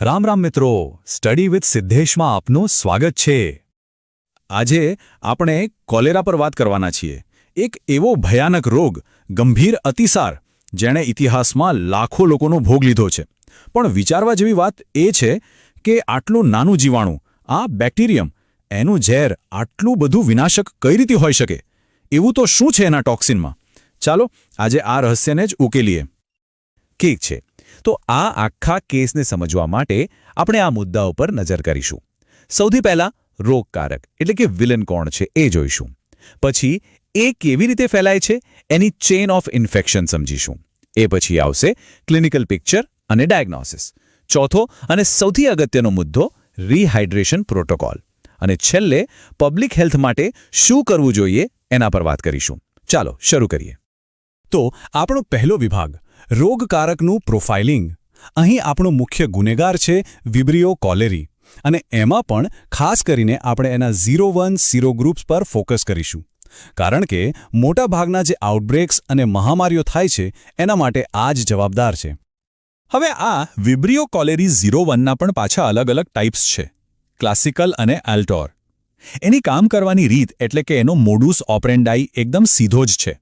રામ રામ મિત્રો study with સિદ્ધેશમાં આપનું સ્વાગત છે. આજે આપણે કોલેરા પર વાત કરવાના છીએ. એક એવો ભયાનક રોગ, ગંભીર અતિસાર, જેણે ઇતિહાસમાં લાખો લોકોનો ભોગ લીધો છે. પણ વિચારવા જેવી વાત એ છે કે આટલું નાનું જીવાણું, આ બેક્ટેરિયમ, એનું ઝેર આટલું બધું વિનાશક કઈ રીતે હોઈ શકે? એવું તો શું છે એના ટોક્સિનમાં? ચાલો આજે આ રહસ્યને જ ઉકેલીએ. ઠીક છે. તો આ આખા કેસને સમજવા માટે આપણે આ મુદ્દાઓ પર નજર કરીશું. સૌથી પહેલા રોગકારક, એટલે કે વિલન કોણ છે એ જોઈશું. પછી, એ કેવી રીતે ફેલાય છે એની ચેન ઓફ ઇન્ફેક્શન સમજીશું. એ પછી આવશે ક્લિનિકલ પિક્ચર અને ડાયગ્નોસિસ. ચોથો અને સૌથી અગત્યનો મુદ્દો, રિહાઇડ્રેશન પ્રોટોકોલ. અને છેલ્લે, પબ્લિક હેલ્થ માટે શું કરવું જોઈએ એના પર વાત કરીશું. ચાલો, શરૂ કરીએ. તો, આપણો પહેલો વિભાગ રોગકારકનું પ્રોફાઇલિંગ. અહીં આપણો મુખ્ય ગુનેગાર છે વિબ્રિયો કોલેરી અને એમાં પણ ખાસ કરીને આપણે એના ઝીરો વન, ઝીરો ગ્રુપ્સ પર ફોકસ કરીશું. કારણ કે મોટાભાગના જે આઉટબ્રેક્સ અને મહામારીઓ થાય છે, એના માટે આ જ જવાબદાર છે. હવે આ વિબ્રિયો કોલેરી ઝીરો વનના પણ પાછા અલગ અલગ ટાઈપ્સ છે. ક્લાસિકલ અને આલ્ટોર એની કામ કરવાની રીત એટલે કે એનો મોડુસ ઓપરેન્ડાઈ એકદમ સીધો જ છે.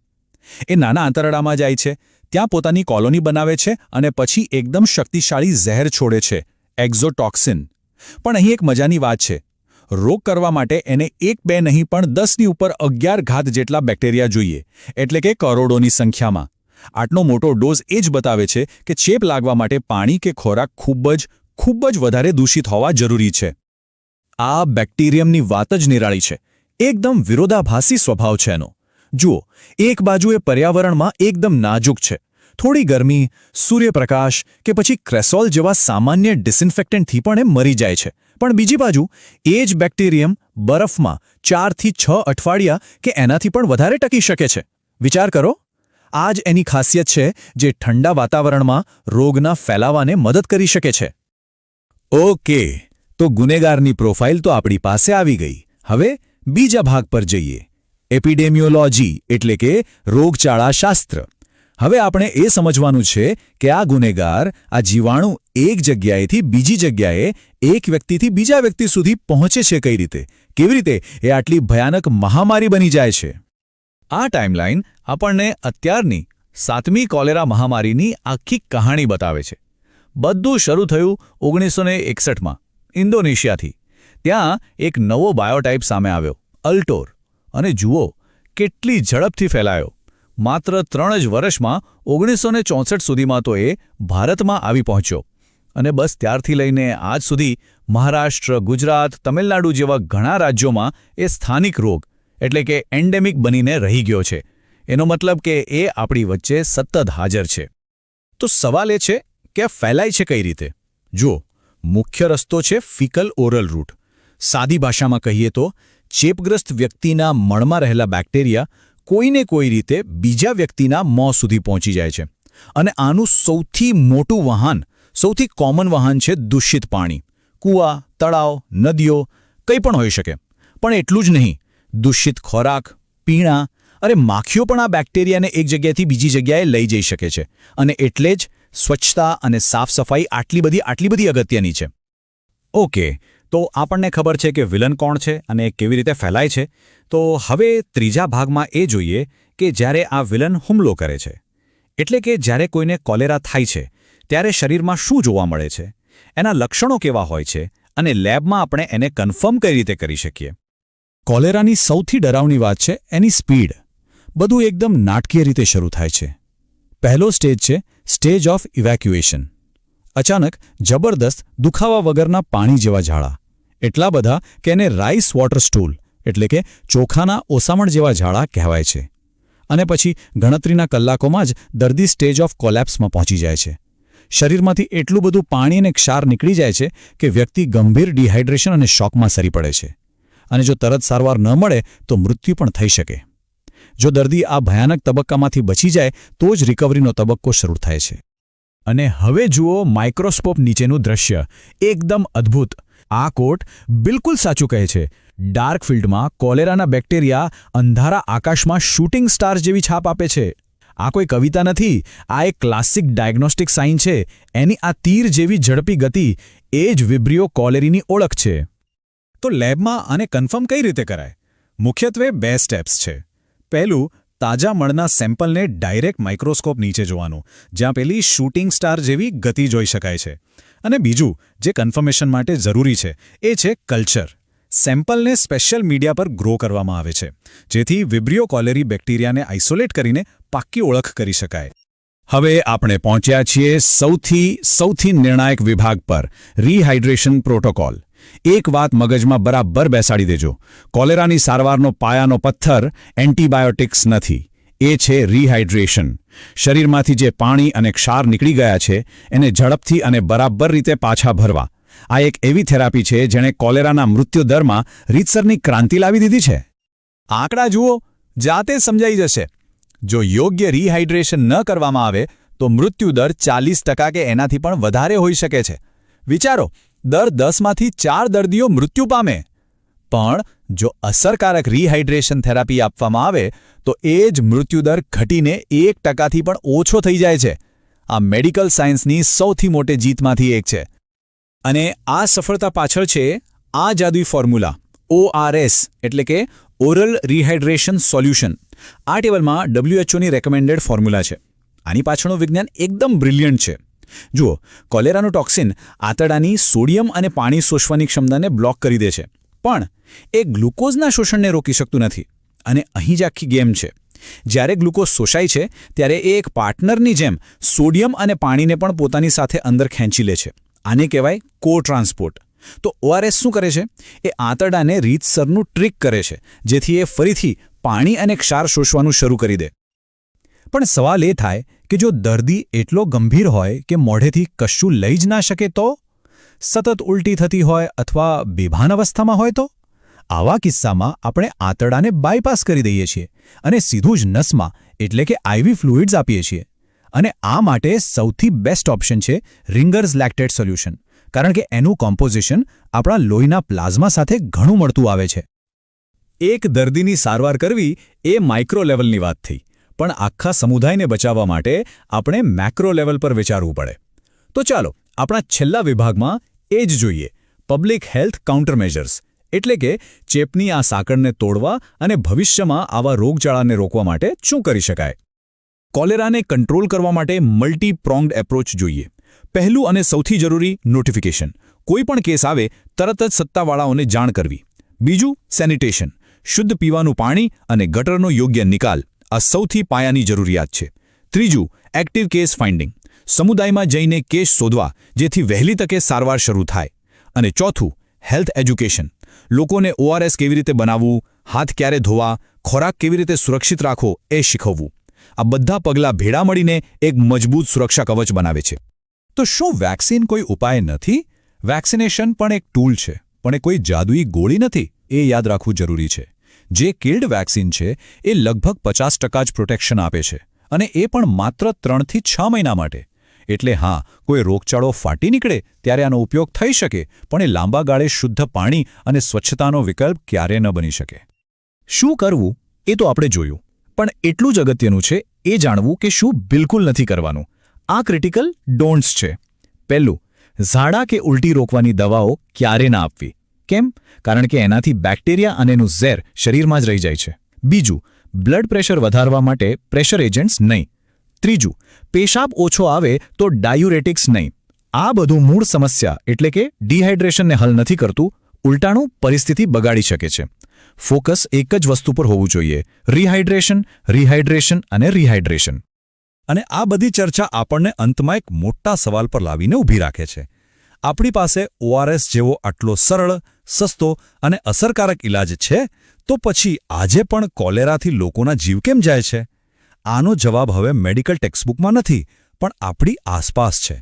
એ નાના આંતરડામાં જાય છે ત્યાં પોતાની કોલોની બનાવે છે અને પછી એકદમ શક્તિશાળી ઝેર છોડે છે, એક્ઝોટોક્સિન. પણ અહીં એક મજાની વાત છે. રોગ કરવા માટે એને એક બે નહીં પણ દસની ઉપર અગિયાર ઘાત જેટલા બેક્ટેરિયા જોઈએ, એટલે કે કરોડોની સંખ્યામાં. આટલો મોટો ડોઝ એ જ બતાવે છે કે ચેપ લાગવા માટે પાણી કે ખોરાક ખૂબ જ ખૂબ જ વધારે દૂષિત હોવા જરૂરી છે. આ બેક્ટેરિયમની વાત જ નિરાળી છે. એકદમ વિરોધાભાસી સ્વભાવ છે એનો. જુઓ, એક બાજુ એ પર્યાવરણમાં એકદમ નાજુક છે. થોડી ગરમી, સૂર્યપ્રકાશ કે પછી ક્રેસોલ જેવા સામાન્ય ડિસઇન્ફેક્ટન્ટથી પણ એ મરી જાય છે. પણ બીજી બાજુ, એ જ બેક્ટેરિયમ બરફમાં ચારથી છ અઠવાડિયા કે એનાથી પણ વધારે ટકી શકે છે. વિચાર કરો આ જ એની ખાસિયત છે જે ઠંડા વાતાવરણમાં રોગના ફેલાવાને મદદ કરી શકે છે. ઓકે, તો ગુનેગારની પ્રોફાઇલ તો આપણી પાસે આવી ગઈ. હવે બીજા ભાગ પર જઈએ. એપિડેમિયોલોજી, એટલે કે રોગચાળાશાસ્ત્ર. હવે આપણે એ સમજવાનું છે કે આ ગુનેગાર આ જીવાણુ એક જગ્યાએથી બીજી જગ્યાએ એક વ્યક્તિથી બીજા વ્યક્તિ સુધી પહોંચે છે કઈ રીતે? કેવી રીતે? એ આટલી ભયાનક મહામારી બની જાય છે. આ ટાઈમલાઈન આપણને અત્યારની સાતમી કોલેરા મહામારીની આખી કહાણી બતાવે છે. બધું શરૂ થયું ઓગણીસો ને એકસઠમાં, ઇન્ડોનેશિયાથી. ત્યાં એક નવો બાયોટાઇપ સામે આવ્યો, અલ્ટોર. અને જુઓ, કેટલી ઝડપથી ફેલાયો. માત્ર ત્રણ જ વર્ષમાં ઓગણીસો સુધીમાં તો એ ભારતમાં આવી પહોંચ્યો. અને બસ ત્યારથી લઈને આજ સુધી મહારાષ્ટ્ર, ગુજરાત, તમિલનાડુ જેવા ઘણા રાજ્યોમાં એ સ્થાનિક રોગ, એટલે કે એન્ડેમિક બનીને રહી ગયો છે. એનો મતલબ કે એ આપણી વચ્ચે સતત હાજર છે. તો સવાલ એ છે કે ફેલાય છે કઈ રીતે? જુઓ, મુખ્ય રસ્તો છે ફિકલ ઓરલ રૂટ. સાદી ભાષામાં કહીએ તો ચેપગ્રસ્ત વ્યક્તિના મળમાં રહેલા બેક્ટેરિયા કોઈને કોઈ રીતે બીજા વ્યક્તિના મોં સુધી પહોંચી જાય છે. અને આનું સૌથી મોટું વાહન, સૌથી કોમન વાહન છે દૂષિત પાણી. કૂવા, તળાવ, નદીઓ, કંઈ પણ હોઈ શકે. પણ એટલું જ નહીં, દૂષિત ખોરાક, પીણા અરે માખીઓ પણ આ બેક્ટેરિયાને એક જગ્યાએથી બીજી જગ્યાએ લઈ જઈ શકે છે. અને એટલે જ સ્વચ્છતા અને સાફ સફાઈ આટલી બધી આટલી બધી અગત્યની છે. ઓકે તો આપણને ખબર છે કે વિલન કોણ છે અને કેવી રીતે ફેલાય છે. તો હવે ત્રીજા ભાગમાં એ જોઈએ કે જ્યારે આ વિલન હુમલો કરે છે, એટલે કે જ્યારે કોઈને કોલેરા થાય છે, ત્યારે શરીરમાં શું જોવા મળે છે, એના લક્ષણો કેવા હોય છે અને લેબમાં આપણે એને કન્ફર્મ કઈ રીતે કરી શકીએ. કોલેરાની સૌથી ડરાવની વાત છે એની સ્પીડ. બધું એકદમ નાટકીય રીતે શરૂ થાય છે. પહેલો સ્ટેજ છે સ્ટેજ ઓફ ઇવેક્યુએશન. અચાનક જબરદસ્ત દુખાવા વગરના પાણી જેવા ઝાડા. એટલા બધા કે એને રાઈસ વોટર સ્ટૂલ એટલે કે ચોખાના ઓસામણ જેવા ઝાડા કહેવાય છે. અને પછી ગણતરીના કલાકોમાં જ દર્દી સ્ટેજ ઓફ કોલેપ્સમાં પહોંચી જાય છે. શરીરમાંથી એટલું બધું પાણી અને ક્ષાર નીકળી જાય છે કે વ્યક્તિ ગંભીર ડિહાઇડ્રેશન અને શોકમાં સરી પડે છે. અને જો તરત સારવાર ન મળે તો મૃત્યુ પણ થઈ શકે. જો દર્દી આ ભયાનક તબક્કામાંથી બચી જાય તો જ રિકવરીનો તબક્કો શરૂ થાય છે. અને હવે જુઓ માઇક્રોસ્કોપ નીચેનું દ્રશ્ય. એકદમ અદ્ભુત. આ કોટ બિલકુલ સાચું કહે છે. ડાર્ક ફિલ્ડમાં કોલેરાના બેક્ટેરિયા અંધારા આકાશમાં શૂટિંગ સ્ટાર્સ જેવી છાપ આપે છે. આ કોઈ કવિતા નથી, આ એક ક્લાસિક ડાયગ્નોસ્ટિક સાઇન છે. એની આ તીર જેવી ઝડપી ગતિ એ જ વિબ્રિયો કોલેરીની ઓળખ છે. તો લેબમાં આને કન્ફર્મ કઈ રીતે કરાય? મુખ્યત્વે બે સ્ટેપ્સ છે. પહેલું, તાજા મળના સેમ્પલને ડાયરેક્ટ માઇક્રોસ્કોપ નીચે જોવાનું, જ્યાં પેલી શૂટિંગ સ્ટાર જેવી ગતિ જોઈ શકાય છે. અને બીજું, જે કન્ફર્મેશન માટે જરૂરી છે, એ છે કલ્ચર સેમ્પલને સ્પેશિયલ મીડિયા પર ગ્રો કરવામાં આવે છે, જેથી વિબ્રિયો કોલેરી બેક્ટેરિયાને આઇસોલેટ કરીને પાક્કી ઓળખ કરી શકાય. હવે આપણે પહોંચ્યા છીએ સૌથી સૌથી નિર્ણાયક વિભાગ પર રિહાઇડ્રેશન પ્રોટોકોલ એક વાત મગજમાં બરાબર બેસાડી દેજો. કોલેરાની સારવારનો પાયાનો પથ્થર એન્ટીબાયોટિક્સ નથી. એ છે રિહાઇડ્રેશન શરીરમાંથી જે પાણી અને ક્ષાર નીકળી ગયા છે, એને ઝડપથી અને બરાબર રીતે પાછા ભરવા. આ એક એવી થેરાપી છે જેણે કોલેરાના મૃત્યુદરમાં રીતસરની ક્રાંતિ લાવી દીધી છે. આંકડા જુઓ, જાતે સમજાઈ જશે. જો યોગ્ય રિહાઇડ્રેશન ન કરવામાં આવે, તો મૃત્યુદર ચાલીસ ટકા કે એનાથી પણ વધારે હોઈ શકે છે. વિચારો, દર દસમાંથી ચાર દર્દીઓ મૃત્યુ પામે. પણ જો અસરકારક રિહાઇડ્રેશન થેરાપી આપવામાં આવે, તો એ જ મૃત્યુદર ઘટીને એક ટકાથી પણ ઓછો થઈ જાય છે. આ મેડિકલ સાયન્સની સૌથી મોટી જીતમાંથી એક છે. અને આ સફળતા પાછળ છે આ જાદુઈ ફોર્મ્યુલા ઓઆરએસ એટલે કે ઓરલ રિહાઇડ્રેશન સોલ્યુશન આ ટેબલમાં ડબ્લ્યુએચઓની રેકમેન્ડેડ ફોર્મ્યુલા છે. આની પાછળનું વિજ્ઞાન એકદમ બ્રિલિયન્ટ છે. જુઓ કોલેરાનું ટોક્સિન આંતરડાની સોડિયમ અને પાણી શોષવાની ક્ષમતાને બ્લોક કરી દે છે. પણ એ ગ્લુકોઝના શોષણને રોકી શકતું નથી. અને અહીં જ આખી ગેમ છે. જ્યારે ગ્લુકોઝ શોષાય છે, ત્યારે એ એક પાર્ટનરની જેમ સોડિયમ અને પાણીને પણ પોતાની સાથે અંદર ખેંચી લે છે. આને કહેવાય કો ટ્રાન્સપોર્ટ તો ઓઆરએસ શું કરે છે? એ આંતરડાને રીતસરનું ટ્રીક કરે છે, જેથી એ ફરીથી પાણી અને ક્ષાર શોષવાનું શરૂ કરી દે. પણ સવાલ એ થાય કે જો દર્દી એટલો ગંભીર હોય કે મોઢેથી કશું લઈ જ ના શકે તો? સતત ઉલટી થતી હોય અથવા બેભાન અવસ્થામાં હોય તો? આવા કિસ્સામાં આપણે આંતરડાને બાયપાસ કરી દઈએ છીએ અને સીધું જ નસમાં, એટલે કે આઈવી ફ્લુઇડ્સ આપીએ છીએ. અને આ માટે સૌથી બેસ્ટ ઓપ્શન છે રિંગર્સ લેક્ટેડ સોલ્યુશન કારણ કે એનું કોમ્પોઝિશન આપણા લોહીના પ્લાઝમા સાથે ઘણું મળતું આવે છે. એક દર્દીની સારવાર કરવી એ માઇક્રો લેવલની વાત થઈ, પણ આખા સમુદાયને બચાવવા માટે આપણે મેક્રો લેવલ પર વિચારવું પડે. તો ચાલો, આપણા છેલ્લા વિભાગમાં એ જ જોઈએ. પબ્લિક હેલ્થ કાઉન્ટર મેજર્સ એટલે કે ચેપની આ સાંકળને તોડવા અને ભવિષ્યમાં આવા રોગચાળાને રોકવા માટે શું કરી શકાય? કોલેરાને કંટ્રોલ કરવા માટે મલ્ટી પ્રોંગ્ડ એપ્રોચ જોઈએ. પહેલું અને સૌથી જરૂરી નોટિફિકેશન કોઈ પણ કેસ આવે, તરત જ સત્તાવાળાઓને જાણ કરવી. બીજું સેનિટેશન શુદ્ધ પીવાનું પાણી અને ગટરનો યોગ્ય નિકાલ આ સૌથી પાયાની જરૂરિયાત છે. ત્રીજું એક્ટિવ કેસ ફાઇન્ડિંગ સમુદાયમાં જઈને કેસ શોધવા, જેથી વહેલી તકે સારવાર શરૂ થાય. અને ચોથું, હેલ્થ એજ્યુકેશન. લોકોને ઓઆરએસ કેવી રીતે બનાવવું, હાથ ક્યારે ધોવા, ખોરાક કેવી રીતે સુરક્ષિત રાખવો, એ શીખવવું. આ બધા પગલાં ભેળા મળીને એક મજબૂત સુરક્ષા કવચ બનાવે છે. તો શું વેક્સિન કોઈ ઉપાય નથી? વેક્સિનેશન પણ એક ટૂલ છે, પણ એ કોઈ જાદુઈ ગોળી નથી? એ યાદ રાખવું જરૂરી છે. જે કિલ્ડ વેક્સિન છે, એ લગભગ પચાસ જ પ્રોટેક્શન આપે છે. અને એ પણ માત્ર ત્રણથી છ મહિના માટે. એટલે હા, કોઈ રોગચાળો ફાટી નીકળે ત્યારે આનો ઉપયોગ થઈ શકે, પણ એ લાંબા ગાળે શુદ્ધ પાણી અને સ્વચ્છતાનો વિકલ્પ ક્યારે ન બની શકે. શું કરવું એ તો આપણે જોયું, પણ એટલું જ અગત્યનું છે એ જાણવું કે શું બિલકુલ નથી કરવાનું. આ ક્રિટિકલ ડોન્ટ્સ છે. પહેલું, ઝાડા કે ઉલટી રોકવાની દવાઓ ક્યારે ના આપવી. કેમ? કારણ કે એનાથી બેક્ટેરિયા અને એનું ઝેર શરીરમાં જ રહી જાય છે. બીજું, બ્લડ પ્રેશર વધારવા માટે પ્રેશર એજન્ટ્સ નહીં. ત્રીજું, પેશાબ ઓછો આવે તો ડાયુરેટિક્સ નહીં. આ બધું મૂળ સમસ્યા એટલે કે ડિહાઇડ્રેશનને હલ નથી કરતું, ઉલટાણું પરિસ્થિતિ બગાડી શકે છે. ફોકસ એક જ વસ્તુ પર હોવું જોઈએ, રિહાઇડ્રેશન રિહાઇડ્રેશન અને રિહાઇડ્રેશન. અને આ બધી ચર્ચા આપણને અંતમાં એક મોટા સવાલ પર લાવીને ઊભી રાખે છે. આપણી પાસે ઓઆરએસ જેવો આટલો સરળ, સસ્તો અને અસરકારક ઇલાજ છે, તો પછી આજે પણ કોલેરાથી લોકોના જીવ કેમ જાય છે? આનો જવાબ હવે મેડિકલ ટેક્સ્ટબુકમાં નથી, પણ આપણી આસપાસ છે.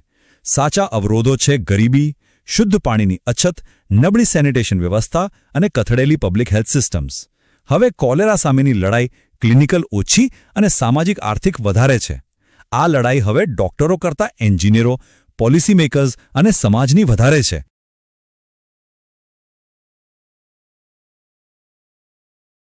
સાચા અવરોધો છે ગરીબી, શુદ્ધ પાણીની અછત, નબળી સેનિટેશન વ્યવસ્થા અને કથળેલી પબ્લિક હેલ્થ સિસ્ટમ્સ. હવે કોલેરા સામેની લડાઈ ક્લિનિકલ ઓછી અને સામાજિક આર્થિક વધારે છે. આ લડાઈ હવે ડોક્ટરો કરતાં એન્જિનિયરો, પોલિસી મેકર્સ અને સમાજની વધારે છે.